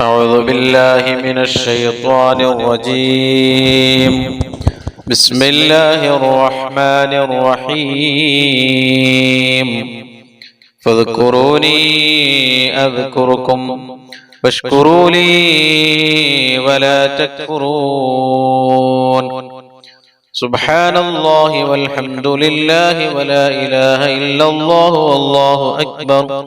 أعوذ بالله من الشيطان الرجيم. بسم الله الرحمن الرحيم. فاذكروني أذكركم. واشكروا لي ولا تكفرون. سبحان الله والحمد لله ولا إله إلا الله والله أكبر.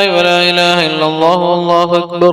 ولا إله إلا الله والله أكبر.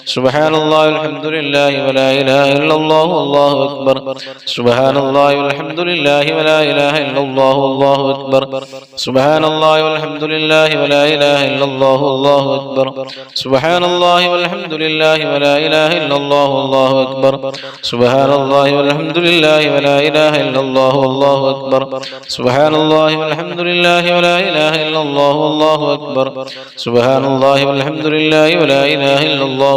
سبحان الله والحمد لله ولا إله إلا الله والله أكبر سبحان الله والحمد لله ولا إله إلا الله والله أكبر سبحان الله والحمد لله ولا إله إلا الله والله أكبر سبحان الله والحمد لله ولا إله إلا الله والله أكبر سبحان الله والحمد لله ولا إله إلا الله والله أكبر سبحان الله والحمد لله ولا إله إلا الله والله أكبر سبحان الله والحمد لله ولا إله إلا الله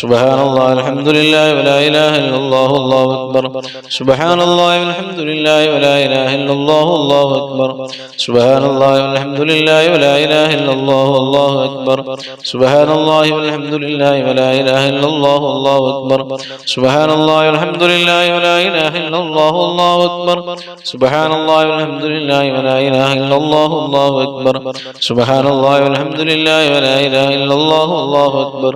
سبحان الله الحمد لله ولا إله إلا الله والله أكبر. سبحان الله والحمد لله ولا إله إلا الله والله أكبر. سبحان الله والحمد لله ولا إله إلا الله والله أكبر. سبحان الله والحمد لله ولا إله إلا الله والله أكبر. سبحان الله والحمد لله ولا إله إلا الله والله أكبر. سبحان الله والحمد لله ولا إله إلا الله والله أكبر. سبحان الله والحمد لله ولا إله إلا الله والله أكبر.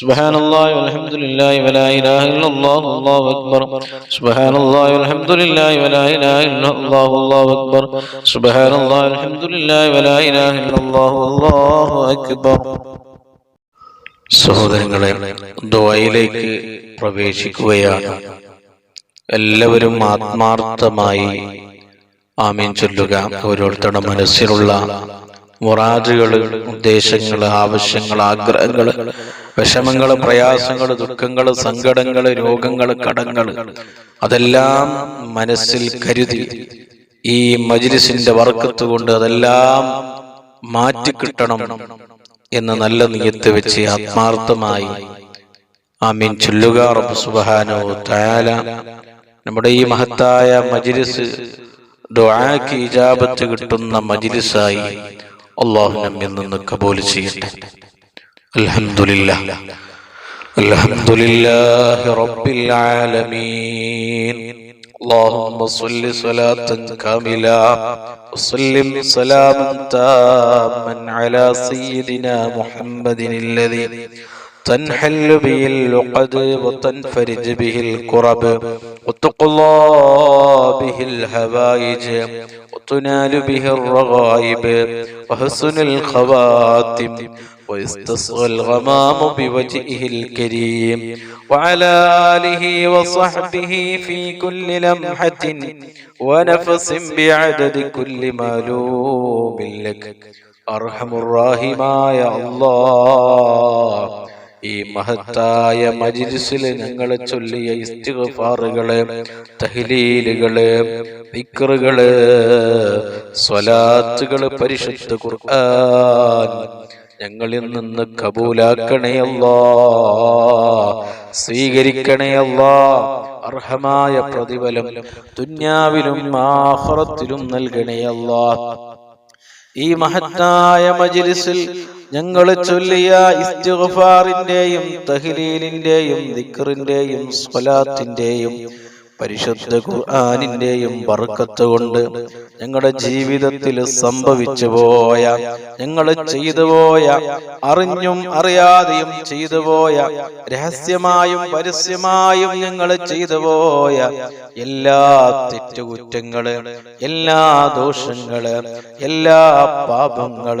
سبحان الله والحمد لله ولا إله إلا الله والله أكبر سبحان الله والحمد لله ولا إله إلا الله والله أكبر سبحان الله والحمد لله ولا إله إلا الله والله أكبر സഹോദരങ്ങളെ ദ്വയിലേക്ക് പ്രവേശിക്കുകയാണ് എല്ലാവരും ആത്മാർത്ഥമായി ആമീൻ ചൊല്ലുക ഓരോരുത്തരുടെ മനസ്സിലുള്ള മുറാജുകൾ ഉദ്ദേശങ്ങൾ ആവശ്യങ്ങൾ ആഗ്രഹങ്ങൾ വിഷമങ്ങൾ പ്രയാസങ്ങൾ ദുഃഖങ്ങൾ സങ്കടങ്ങൾ രോഗങ്ങൾ കടങ്ങൾ അതെല്ലാം മനസ്സിൽ കരുതി ഈ മജിലിസിന്റെ വർക്കത്ത് കൊണ്ട് അതെല്ലാം മാറ്റിക്കിട്ടണം എന്ന് നല്ല നിയത്ത് വെച്ച് ആത്മാർത്ഥമായി. ആമീൻ. ചൊല്ലുക റബ്ബ് തആല നമ്മുടെ ഈ മഹത്തായ മജിലിസ് ദുആക്ക് ഇജാബത്ത് കിട്ടുന്ന മജിലിസായി അള്ളാഹു നമ്മിൽ നിന്ന് കബൂൽ ചെയ്യട്ടെ അൽഹംദുലില്ലാ അൽഹംദുലില്ലാഹി റബ്ബിൽ ആലമീൻ اللهم صل صلاة كاملة وسلم سلاما تاما على سيدنا محمد الذي تنحل به اللقد وتنفرج به الكرب وتقلى به الهبائج وتنال به الرغائب وحسن الخواتم ويستصغى الغمام بوجهه الكريم وعلى آله وصحبه في كل لمحة ونفس بعدد كل معلوم لك. أرحم الراحمة يا الله. ഈ മഹത്തായ മജിലിസിൽ ഞങ്ങളെ ചൊല്ലിയ ഇസ്തിഗ്ഫാറുകൾ തഹ്ലീലുകൾ ദിക്റുകൾ സ്വലാത്തുകൾ പരിശുദ്ധ ഖുർആൻ ഞങ്ങളിൽ നിന്ന് കബൂലാക്കണേ അല്ലാ അർഹമായ പ്രതിഫലം ദുന്യാവിലും ആഖിറത്തിലും നൽകണേ ഈ മഹത്തായ മജിലിസിൽ ഞങ്ങൾ ചൊല്ലിയ ഇസ്തിഗ്ഫാറിന്റെയും തഹ്ലീലിന്റെയും ദിക്റിന്റെയും സ്വലാത്തിന്റെയും പരിശുദ്ധ ഖുർആനിന്റെയും ബർക്കത്ത് കൊണ്ട് ഞങ്ങളുടെ ജീവിതത്തിൽ സംഭവിച്ചു പോയ ഞങ്ങൾ ചെയ്തു പോയ അറിഞ്ഞും അറിയാതെയും ചെയ്തു പോയ രഹസ്യമായും പരസ്യമായും ഞങ്ങൾ ചെയ്തു പോയ എല്ലാ തെറ്റുകുറ്റങ്ങൾ എല്ലാ ദോഷങ്ങൾ എല്ലാ പാപങ്ങൾ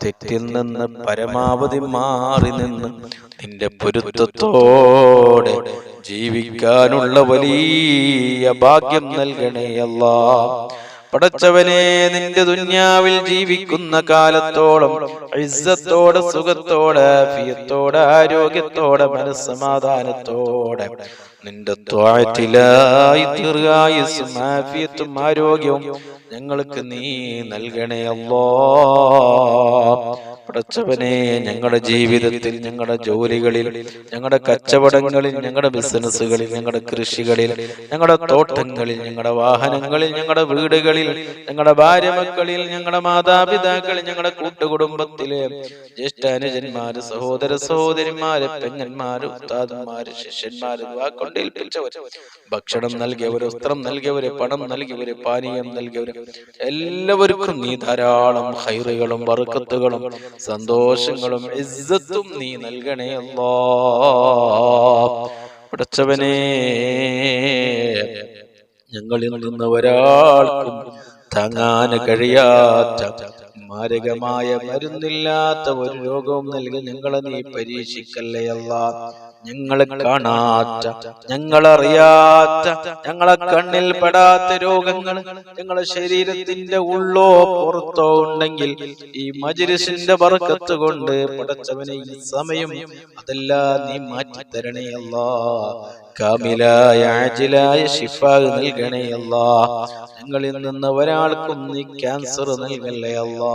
തെറ്റിൽ നിന്ന് പരമാവധി മാറി നിന്ന് നിന്റെ പൊരുത്തത്തോടെ ജീവിക്കാനുള്ള വലിയ ഭാഗ്യം നൽകണേ അല്ലാ. പടച്ചവനെ നിന്റെ ദുന്യാവിൽ ജീവിക്കുന്ന കാലത്തോളം ഇസ്സത്തോടെ സുഖത്തോടെ ഫിയത്തോടെ ആരോഗ്യത്തോടെ മനസ്സമാധാനത്തോടെ നിന്റെ ത്വാറ്റിലായി ദീർഘായുസും ആഫിയത്തും ആരോഗ്യവും ഞങ്ങൾക്ക് നീ നൽകണേ അല്ലോ. പടച്ചവനെ ഞങ്ങളുടെ ജീവിതത്തിൽ ഞങ്ങളുടെ ജോലികളിൽ ഞങ്ങളുടെ കച്ചവടങ്ങളിൽ ഞങ്ങളുടെ ബിസിനസ്സുകളിൽ ഞങ്ങളുടെ കൃഷികളിൽ ഞങ്ങളുടെ തോട്ടങ്ങളിൽ ഞങ്ങളുടെ വാഹനങ്ങളിൽ ഞങ്ങളുടെ വീടുകളിൽ ഞങ്ങളുടെ ഭാര്യ മക്കളിൽ ഞങ്ങളുടെ മാതാപിതാക്കളിൽ ഞങ്ങളുടെ കൂട്ടുകുടുംബത്തിലെ ജ്യേഷ്ഠാനുജന്മാര് സഹോദര സഹോദരിമാര് പെങ്ങന്മാര് ഉസ്താദന്മാര് ശിഷ്യന്മാര് വാക്കൊണ്ടേൽപ്പിച്ചവര് ഭക്ഷണം നൽകിയവര് വസ്ത്രം നൽകിയവര് പണം നൽകിയവര് പാനീയം നൽകിയവര് എല്ലാവർക്കും നീ ധാരാളം ഹൈറുകളും വറുക്കത്തുകളും സന്തോഷങ്ങളും ഇസ്സത്തും നീ നൽകണേ അല്ലാ. ഞങ്ങളിൽ നിന്ന് ഒരാൾക്കും താങ്ങാൻ കഴിയാത്ത മാരകമായ മരുന്നില്ലാത്ത ഒരു രോഗവും നൽകി ഞങ്ങളെ നീ പരീക്ഷിക്കല്ലേ അല്ല. ഞങ്ങളെ കാണാത്ത ഞങ്ങളറിയാത്ത ഞങ്ങളെ കണ്ണിൽ പെടാത്ത രോഗങ്ങൾ ഞങ്ങളെ ശരീരത്തിന്റെ ഉള്ളോ പുറത്തോ ഉണ്ടെങ്കിൽ ഈ മജിരിസിന്റെ ബർക്കത്ത് കൊണ്ട് പടച്ചവനെ ഈ സമയം അതെല്ലാം നീ മാറ്റി തരണേ അല്ലാ. കാമിലായ ആജിലായ ഷിഫ നൽകണേ അല്ലാ. ഞങ്ങളിൽ നിന്ന് ഒരാൾക്കും നീ ക്യാൻസർ നൽകല്ലേ അല്ലാ.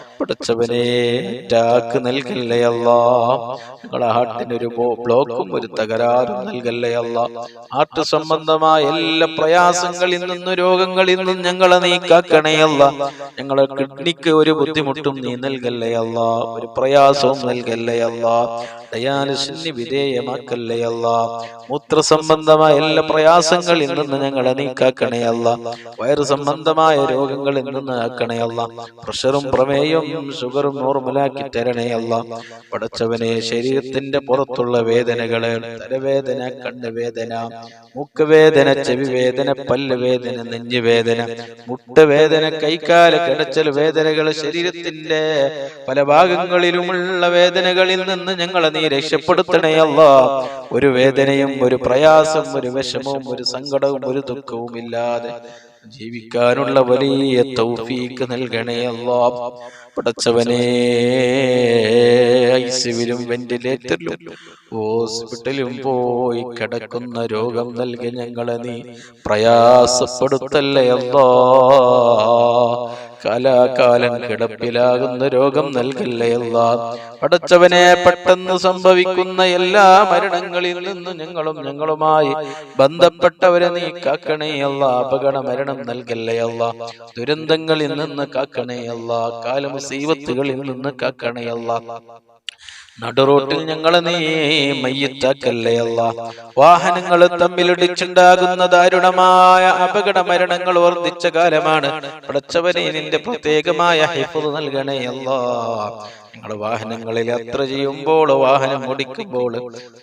പടച്ചവനെ ടാക്ക് നൽകല്ലേ അല്ല? ഞങ്ങളെ ഹാർട്ടിനൊരു ബ്ലോക്കും ഒരു തകരാറും നൽകല്ലേ അല്ല? ഹാർട്ട് സംബന്ധമായ എല്ലാ പ്രയാസങ്ങളിൽ നിന്നും രോഗങ്ങളിൽ നിന്നും ഞങ്ങളെ നീ കാക്കണേ അല്ല. ഞങ്ങളെ കിഡ്നിക്ക് ഒരു ബുദ്ധിമുട്ടും നീ നൽകല്ലേ അല്ല? ഒരു പ്രയാസവും നൽകല്ലേ അല്ല? ഡയാലിസിന് വിധേയമാക്കല്ലേ അല്ല? മൂത്ര സംബന്ധമായ എല്ലാ പ്രയാസങ്ങളിൽ നിന്ന് ഞങ്ങളെ നീക്കാക്കണേ അല്ല. വയറ് സംബന്ധമായ രോഗങ്ങളിൽ നിന്ന് ആക്കണേ അല്ല. പ്രഷറും പ്രമേയവും ഷുഗറും നോർമലാക്കി തരണേ അല്ല. പടച്ചവനെ ശരീരത്തിന്റെ പുറത്തുള്ള വേദനകൾ തലവേദന കണ്ണുവേദന മൂക്കുവേദന ചെവി വേദന പല്ല് വേദന നെഞ്ഞുവേദന മുട്ടുവേദന കൈക്കാല കിടച്ചൽ വേദനകൾ ശരീരത്തിന്റെ പല ഭാഗങ്ങളിലുമുള്ള വേദനകളിൽ നിന്ന് ഞങ്ങളെ നീ രക്ഷപ്പെടുത്തണേ അല്ല. ഒരു വേദനയും ഒരു പ്രയാസം ഒരു വിഷമവും ഒരു സങ്കടവും ഒരു ദുഃഖവും ഇല്ലാതെ ജീവിക്കാനുള്ള വലിയ തൗഫീക്ക് നൽകണേ അല്ലാ. പടച്ചവനെ ഐസിവിലും വെന്റിലേറ്ററിലും ഹോസ്പിറ്റലും പോയി കിടക്കുന്ന രോഗം നൽകി ഞങ്ങളെ നീ പ്രയാസപ്പെടുത്തല്ലേ അല്ലാ. കാലാകാലം കിടപ്പിലാകുന്ന രോഗം നൽകല്ലേ അല്ലാ? പടച്ചവനെ പെട്ടെന്ന് സംഭവിക്കുന്ന എല്ലാ മരണങ്ങളിൽ നിന്നും ഞങ്ങളും ഞങ്ങളുമായി ബന്ധപ്പെട്ടവരെ നീ കാക്കണേ അല്ല. അപകട മരണം നൽകല്ലേ ദുരന്തങ്ങളിൽ നിന്ന് കാക്കണേ അല്ല. കാലമുസീവത്തുകളിൽ നിന്ന് കാക്കണേ അല്ല. നടുറോട്ടിൽ ഞങ്ങൾ നീ മയ്യത്താക്കല്ലേ അല്ല? വാഹനങ്ങൾ തമ്മിലിടിച്ചുണ്ടാകുന്ന ദാരുണമായ അപകട മരണങ്ങൾ വർദ്ധിച്ച കാലമാണ്. പടച്ചവനെ നിന്റെ പ്രത്യേകമായ ഹിഫു നൽകണേ അല്ലാ. ഞങ്ങൾ വാഹനങ്ങളിൽ യാത്ര ചെയ്യുമ്പോൾ വാഹനം ഓടിക്കുമ്പോൾ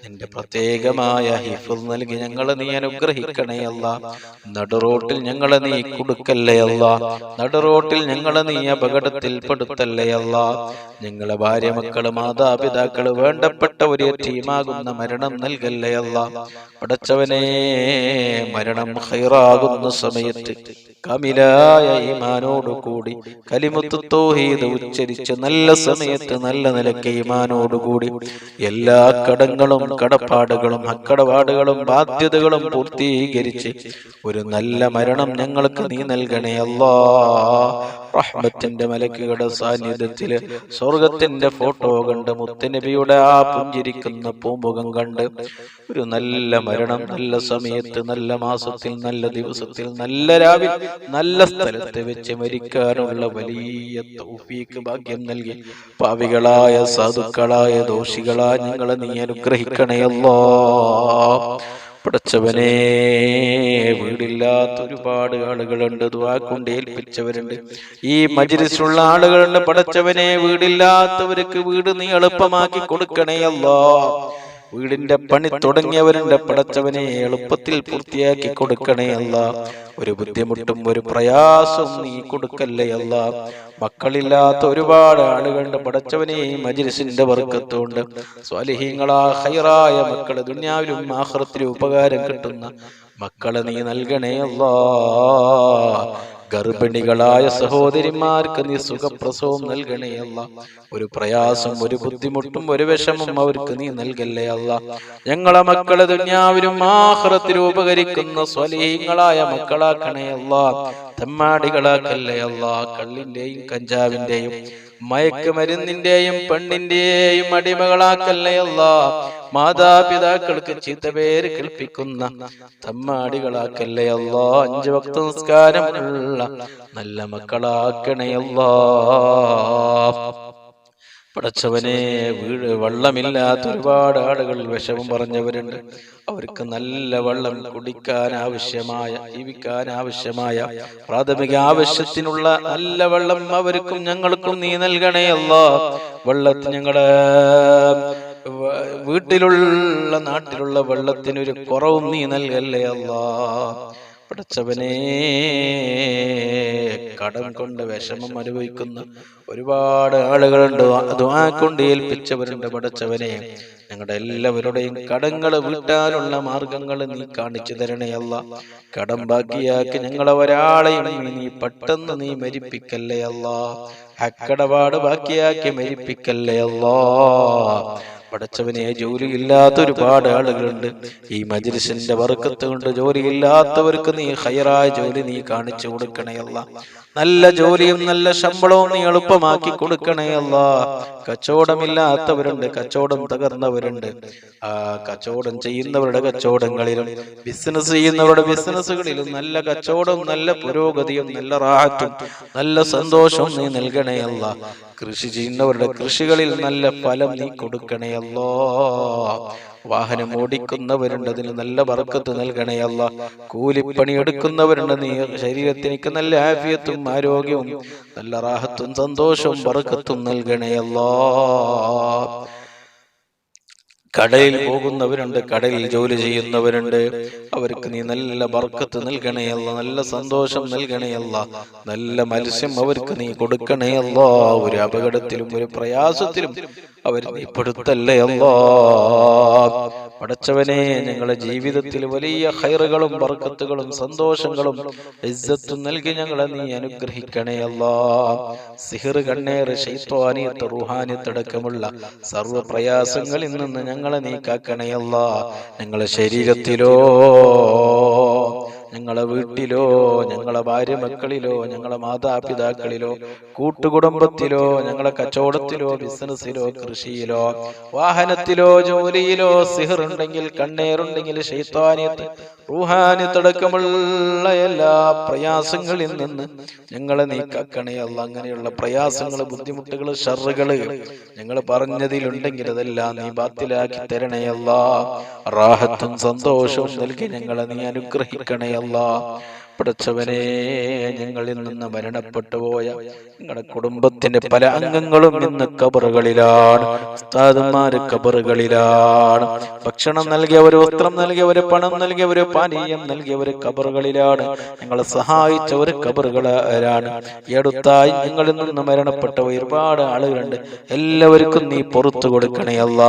നിന്റെ പ്രത്യേകമായ ഹിഫുദ് നൽകി ഞങ്ങളെ നീ അനുഗ്രഹിക്കണേ അല്ല. നടുറോട്ടിൽ ഞങ്ങളെ നീ കൊടുക്കല്ലേ അല്ല. നടുറോട്ടിൽ ഞങ്ങളെ നീ അപകടത്തിൽ പെടുത്തല്ലേ അല്ല. ഞങ്ങളെ ഭാര്യ മക്കൾ മാതാപിതാക്കൾ വേണ്ടപ്പെട്ട ഒരു ടീമാകുന്ന മരണം നൽകല്ലേ അല്ല. പടച്ചവനെ മരണം ഹൈറാകുന്ന സമയത്ത് കമിലായ ഈമാനോട് കൂടി കലിമുത്ത് തൗഹീദ് ഉച്ചരിച്ച് നല്ല സമയത്ത് നല്ല നിലയ്ക്ക് ഈമാനോട് കൂടി എല്ലാ കടങ്ങളും കടപ്പാടുകളും അക്കടപാടുകളും ബാധ്യതകളും പൂർത്തീകരിച്ച് ഒരു നല്ല മരണം ഞങ്ങൾക്ക് നീ നൽകണേ അല്ലാ. റഹ്മത്തിന്റെ മലക്കുകളുടെ സാന്നിധ്യത്തിൽ സ്വർഗത്തിന്റെ ഫോട്ടോ കണ്ട് മുത്തനബിയുടെ ആ പുഞ്ചിരിക്കുന്ന പൂമുഖം കണ്ട് ഒരു നല്ല മരണം നല്ല സമയത്ത് നല്ല മാസത്തിൽ നല്ല ദിവസത്തിൽ നല്ല രാവിലെ നല്ല സ്ഥലത്ത് വെച്ച് മരിക്കാനുള്ള വലിയ തൗഫീക്ക് ഭാഗ്യം നൽകി. പാവികളായ സാധുക്കളായ ദോഷികളായ നിങ്ങളെ നീ അനുഗ്രഹിക്കണേ അനുഗ്രഹിക്കണയല്ലോ. പടച്ചവനെ വീടില്ലാത്ത ഒരുപാട് ആളുകളുണ്ട് കൊണ്ട് ഏൽപ്പിച്ചവരുണ്ട്. ഈ മജ്ലിസിലുള്ള ആളുകളുണ്ട് പടച്ചവനെ വീടില്ലാത്തവർക്ക് വീട് നീ എളുപ്പമാക്കി കൊടുക്കണേ അല്ലോ. വീടിന്റെ പണി തുടങ്ങിയവരുടെ പടച്ചവനെ എളുപ്പത്തിൽ പൂർത്തിയാക്കി കൊടുക്കണേ അല്ല. ഒരു ബുദ്ധിമുട്ടും ഒരു പ്രയാസവും നീ കൊടുക്കല്ലേ അല്ല. മക്കളില്ലാത്ത ഒരുപാട് ആളുകളുണ്ട്. പടച്ചവനെ മജിലിസിന്റെ വർക്കത്തുണ്ട് സ്വാലിഹീങ്ങളാ ഹൈറായ മക്കൾ. ദുന്യാവിലും ആഹ്റത്തിലും ഉപകാരം കിട്ടുന്ന മക്കളെ നീ നൽകണേ അല്ലാ ഗർഭിണികളായ സഹോദരിമാർക്ക് നീ സുഖപ്രസവം നൽകണേ അല്ല. ഒരു പ്രയാസം ഒരു ബുദ്ധിമുട്ടും ഒരു വിഷമം അവർക്ക് നീ നൽകല്ലേ അല്ല. ഞങ്ങളെ മക്കളെ ദുന്യാവിനും ആഹ്റത്തിലും ഉപകരിക്കുന്ന സ്വലീങ്ങളായ മക്കളാക്കണേ അല്ല. തെമ്മാടികളാക്കല്ലേ അല്ല. കള്ളിന്റെയും കഞ്ചാവിന്റെയും മയക്കുമരുന്നിന്റെയും പെണ്ണിന്റെയും അടിമകളാക്കല്ലേ മാതാപിതാക്കൾക്ക് ചീത്ത പേര് കേൾപ്പിക്കുന്ന തമ്മാടികളാക്കല്ലേ അല്ലോ? അഞ്ചു ഭക്ത സംസ്കാരമുള്ള നല്ല മക്കളാക്കണേ അല്ലാ. പടച്ചവനെ വീട് വെള്ളമില്ലാത്ത ഒരുപാട് ആളുകൾ വിഷമം പറഞ്ഞവരുണ്ട്. അവർക്ക് നല്ല വെള്ളം കുടിക്കാൻ ആവശ്യമായ ജീവിക്കാൻ ആവശ്യമായ പ്രാഥമിക ആവശ്യത്തിനുള്ള നല്ല വെള്ളം അവർക്കും ഞങ്ങൾക്കും നീ നൽകണേ അല്ലോ. വെള്ളത്തിന് ഞങ്ങളുടെ വീട്ടിലുള്ള നാട്ടിലുള്ള വെള്ളത്തിനൊരു കുറവും നീ നൽകല്ലേ അല്ലാ. പടച്ചവനെ കടം കൊണ്ട് വിഷമം അനുഭവിക്കുന്ന ഒരുപാട് ആളുകളുണ്ട്. ദുആ കൊണ്ട് ഏൽപ്പിച്ചവരുണ്ട് പടച്ചവനെ. ഞങ്ങളുടെ എല്ലാവരുടെയും കടങ്ങൾ വിട്ടാനുള്ള മാർഗങ്ങൾ നീ കാണിച്ചു തരണേ കടം ബാക്കിയാക്കി ഞങ്ങളെ ഒരാളെയും നീ പെട്ടെന്ന് നീ മരിപ്പിക്കല്ലേ അല്ല. അക്കടപാട് ബാക്കിയാക്കി മരിപ്പിക്കല്ലേ അല്ലാ. പടച്ചവനെ ജോലിയില്ലാത്ത ഒരുപാട് ആളുകളുണ്ട്. ഈ മജിരിസിന്റെ വർക്കത്ത് കൊണ്ട് ജോലിയില്ലാത്തവർക്ക് നീ ഹയറായ ജോലി നീ കാണിച്ചു കൊടുക്കണയല്ല. നല്ല ജോലിയും നല്ല ശമ്പളവും നീ എളുപ്പമാക്കി കൊടുക്കണേ അല്ല. കച്ചവടമില്ലാത്തവരുണ്ട് കച്ചവടം തകർന്നവരുണ്ട്. ആ കച്ചവടം ചെയ്യുന്നവരുടെ കച്ചവടങ്ങളിലും ബിസിനസ് ചെയ്യുന്നവരുടെ ബിസിനസ്സുകളിലും നല്ല കച്ചവടവും നല്ല പുരോഗതിയും നല്ല റാഹത്തും നല്ല സന്തോഷവും നീ നൽകണേ അല്ല. കൃഷി ചെയ്യുന്നവരുടെ കൃഷികളിൽ നല്ല ഫലം നീ കൊടുക്കണേ അല്ലോ. വാഹനം ഓടിക്കുന്നവരുണ്ട് അതിന് നല്ല വറക്കത്ത് നൽകണേ അല്ല. കൂലിപ്പണി എടുക്കുന്നവരുണ്ട് നീ. ശരീരത്തിനിക്ക് നല്ല ആഫിയത്തും ആരോഗ്യവും നല്ല റാഹത്തും സന്തോഷവും വറക്കത്തും നൽകണേ അല്ലാ. കടലിൽ പോകുന്നവരുണ്ട് കടലിൽ ജോലി ചെയ്യുന്നവരുണ്ട്. അവർക്ക് നീ നല്ല ബർക്കത്ത് നൽകണേയല്ല നല്ല സന്തോഷം നൽകണേയല്ല നല്ല മത്സ്യം അവർക്ക് നീ കൊടുക്കണേയല്ല ഒരു അപകടത്തിലും ഒരു പ്രയാസത്തിലും അവർ നീ പെടുത്തല്ലേ അല്ലോ. പടച്ചവനെ ഞങ്ങളുടെ ജീവിതത്തിൽ വലിയ ഹൈറുകളും ബർക്കത്തുകളും സന്തോഷങ്ങളും ഇസ്സത്തും നൽകി ഞങ്ങളെ നീ അനുഗ്രഹിക്കണേ അല്ലാ. സിഹിർ കണ്ണേറ് ശൈത്വാനിയത്ത് റുഹാനിയത്തടക്കമുള്ള സർവ പ്രയാസങ്ങളിൽ നിന്ന് ഞങ്ങളെ നീ കാക്കണേ അല്ലാ. ഞങ്ങളുടെ ശരീരത്തിലോ ഞങ്ങളെ വീട്ടിലോ ഞങ്ങളെ ഭാര്യ മക്കളിലോ ഞങ്ങളെ മാതാപിതാക്കളിലോ കൂട്ടുകുടുംബത്തിലോ ഞങ്ങളെ കച്ചവടത്തിലോ ബിസിനസ്സിലോ കൃഷിയിലോ വാഹനത്തിലോ ജോലിയിലോ സിഹറുണ്ടെങ്കിൽ കണ്ണേറുണ്ടെങ്കിൽ ശൈത്താനിയത്ത് റൂഹാനിത്തടക്കമുള്ള എല്ലാ പ്രയാസങ്ങളിൽ നിന്ന് ഞങ്ങളെ നീ കാക്കണേ അല്ല അങ്ങനെയുള്ള പ്രയാസങ്ങൾ ബുദ്ധിമുട്ടുകൾ ഷറുകൾ ഞങ്ങൾ പറഞ്ഞതിലുണ്ടെങ്കിൽ അതെല്ലാം നീ ബാത്തിലാക്കി തരണേ അല്ല. റാഹത്തും സന്തോഷവും നൽകി ഞങ്ങളെ നീ അനുഗ്രഹിക്കണേ അല്ല പടച്ചവനെ ഞങ്ങളിൽ നിന്ന് മരണപ്പെട്ടു പോയ ഞങ്ങളുടെ കുടുംബത്തിന്റെ പല അംഗങ്ങളും ഇന്ന് കബറുകളിലാണ് ഉസ്താദന്മാര് കബറുകളിലാണ് ഭക്ഷണം നൽകിയവര് വസ്ത്രം നൽകിയവര് പണം നൽകിയവര് പാനീയം നൽകിയവര് കബറുകളിലാണ് ഞങ്ങളെ സഹായിച്ചവര് കബറുകളാണ് എടുത്തായി ഞങ്ങളിൽ നിന്ന് മരണപ്പെട്ട ഒരുപാട് ആളുകളുണ്ട്. എല്ലാവർക്കും നീ പുറത്തു കൊടുക്കണേ അല്ല.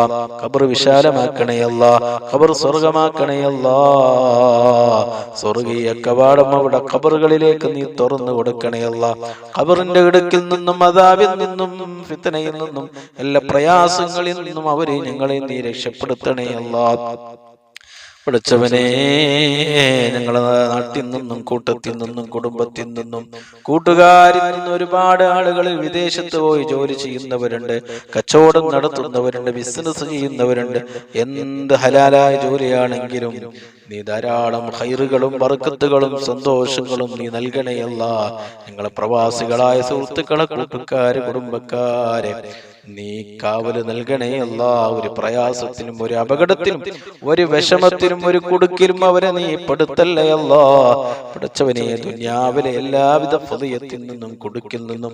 കബർ വിശാലമാക്കണേ അല്ല. കബർ സ്വർഗമാക്കണയല്ല സ്വർഗീയ കവാടം അവിടെ ഖബറുകളിലേക്ക് നീ തുറന്നു കൊടുക്കണേ അല്ല. ഖബറിന്റെ ഇടുക്കിൽ നിന്നും അതാവിൽ നിന്നും ഫിത്തനയിൽ നിന്നും എല്ലാ പ്രയാസങ്ങളിൽ നിന്നും അവരെ ഞങ്ങളെ നീ രക്ഷപ്പെടുത്തണേ അല്ലാ. പഠിച്ചവനെ ഞങ്ങളെ നാട്ടിൽ നിന്നും കൂട്ടത്തിൽ നിന്നും കുടുംബത്തിൽ നിന്നും കൂട്ടുകാരിൽ നിന്നും ഒരുപാട് ആളുകൾ വിദേശത്ത് പോയി ജോലി ചെയ്യുന്നവരുണ്ട് കച്ചവടം നടത്തുന്നവരുണ്ട് ബിസിനസ് ചെയ്യുന്നവരുണ്ട്. എന്ത് ഹലാലായ ജോലിയാണെങ്കിലും നീ ധാരാളം ഹൈറുകളും വറുക്കത്തുകളും സന്തോഷങ്ങളും നീ നൽകണയല്ല ഞങ്ങളെ പ്രവാസികളായ സുഹൃത്തുക്കളെ കൂട്ടുകാര് കുടുംബക്കാരെ നീ കാവൽ നൽകണേ എല്ലാ ഒരു പ്രയാസത്തിനും ഒരു അപകടത്തിനും ഒരു വിഷമത്തിനും ഒരു കുടുക്കിലും അവരെ നീ പെടുത്തല്ലേ അല്ലോ. പഠിച്ചവനെ ദുന്യാവിലെ എല്ലാവിധ ഹൃദയത്തിൽ നിന്നും കുടുക്കിൽ നിന്നും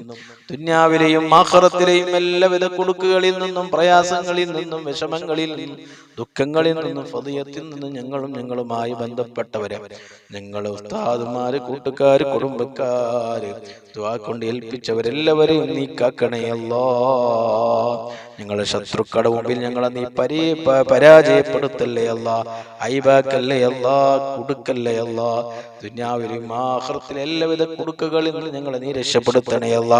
ദുന്യാവിലെയും ആഹ്റത്തിലെയും എല്ലാവിധ കുടുക്കുകളിൽ നിന്നും പ്രയാസങ്ങളിൽ നിന്നും വിഷമങ്ങളിൽ നിന്നും ദുഃഖങ്ങളിൽ നിന്നും ഹൃദയത്തിൽ നിന്നും ഞങ്ങളും ഞങ്ങളുമായി ബന്ധപ്പെട്ടവരെ. ഞങ്ങൾ ഉസ്താദുമാര് കൂട്ടുകാര് കുടുംബക്കാര് ദ്വാ കൊണ്ട് ഏൽപ്പിച്ചവരെല്ലാവരെയും നീ കാക്കണേ അല്ലാ ഞങ്ങളുടെ ശത്രുക്കളുടെ മുമ്പിൽ ഞങ്ങളെ നീ പരി പരാജയപ്പെടുത്തല്ലേ അല്ല? ഐബാക്കല്ലേ അല്ല? കുടുക്കല്ലേ അല്ല? ദുന്യാവിലും ആഹ്റത്തിലെ എല്ലാവിധ കുടുക്കുകളിൽ നിന്ന് ഞങ്ങളെ നീ രക്ഷപ്പെടുത്തണേ അല്ല.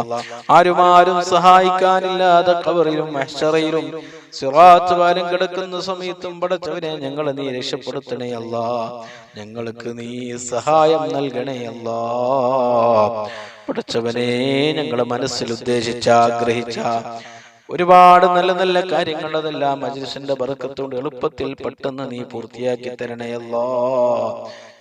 ആരും ആരും സഹായിക്കാനില്ലാതെ കവറിലും മഹ്ഷറയിലും സിറാത്ത് വാരം കിടക്കുന്ന സമയത്തും പടച്ചവനെ ഞങ്ങളെ നീ രക്ഷപ്പെടുത്തണേ അല്ല. ഞങ്ങൾക്ക് നീ സഹായം നൽകണേ അല്ലാ. പടച്ചവനെ ഞങ്ങളുടെ മനസ്സിൽ ഉദ്ദേശിച്ച ആഗ്രഹിച്ച ഒരുപാട് നല്ല നല്ല കാര്യങ്ങൾ അതെല്ലാം മജ്ലിസിന്റെ ബർക്കത്തോട് എളുപ്പത്തിൽ പെട്ടെന്ന് നീ പൂർത്തിയാക്കി തരണയല്ലോ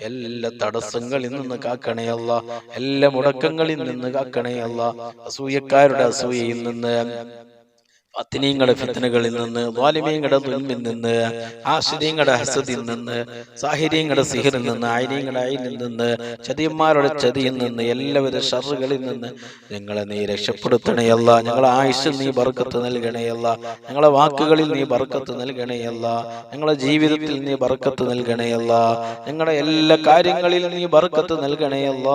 എല്ലാ തടസ്സങ്ങളിൽ നിന്ന് കാക്കണയല്ല എല്ലാ മുടക്കങ്ങളിൽ നിന്ന് കാക്കണയല്ല അസൂയക്കാരുടെ അസൂയയിൽ നിന്ന് പത്തിനീങ്ങളുടെ ഫിത്തനകളിൽ നിന്ന് വാലിമീങ്ങളുടെ ദുൽമിൽ നിന്ന് ആശ്രീങ്ങളുടെ ഹസദിൽ നിന്ന് സാഹിര്യങ്ങളുടെ സിഹിറിൽ നിന്ന് ആയിരീങ്ങളുടെ ആയിൽ നിന്ന് ചതിയന്മാരുടെ ചതിയിൽ നിന്ന് എല്ലാവിധ ഷറുകളിൽ നിന്ന് ഞങ്ങളെ നീ രക്ഷപ്പെടുത്തണയല്ല ഞങ്ങളെ ആയുഷ് നീ ബർക്കത്ത് നൽകണയല്ല ഞങ്ങളെ വാക്കുകളിൽ നീ ബർക്കത്ത് നൽകണയല്ല ഞങ്ങളെ ജീവിതത്തിൽ നീ ബർക്കത്ത് നൽകണയല്ല ഞങ്ങളുടെ എല്ലാ കാര്യങ്ങളിൽ നീ ബർക്കത്ത് നൽകണയല്ല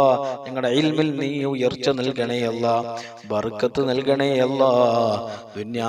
ഞങ്ങളുടെ ഇൽമിൽ നീ ഉയർച്ച നൽകണയല്ല ബർക്കത്ത് നൽകണയല്ല ദുന്യാ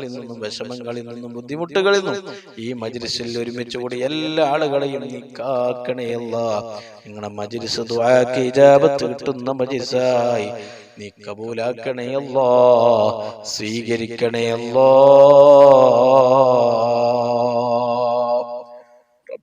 പ്രയാസങ്ങളിൽ നിന്നും വിഷമങ്ങളിൽ നിന്നും ബുദ്ധിമുട്ടുകളിൽ നിന്നും ഈ മജ്ലിസിൽ ഒരുമിച്ച് കൂടി എല്ലാ ആളുകളെയും നീ കാക്കണേയല്ല നിങ്ങളുടെ മജ്ലിസ് ദുആക്ക് ഇജാബത്ത് കിട്ടുന്ന മജ്ലിസായി നീ കബൂലാക്കണേയല്ലോ സ്വീകരിക്കണേയല്ലോ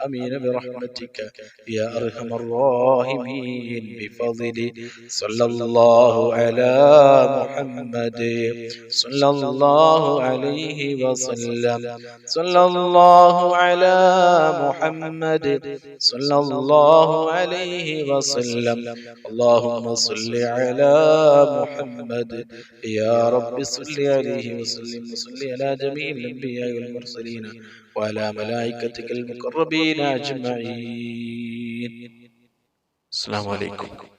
أمين برحمتك يا أرحم الراحمين بفضل صلى الله على محمد. صلى الله عليه وسلم. صلى الله على محمد. صلى الله عليه وسلم. اللهم صل على محمد. يا رب صل عليه وسلم. وصل على جميع الأنبياء والمرسلين. وعلى ملائكتك المقربين أجمعين. السلام عليكم.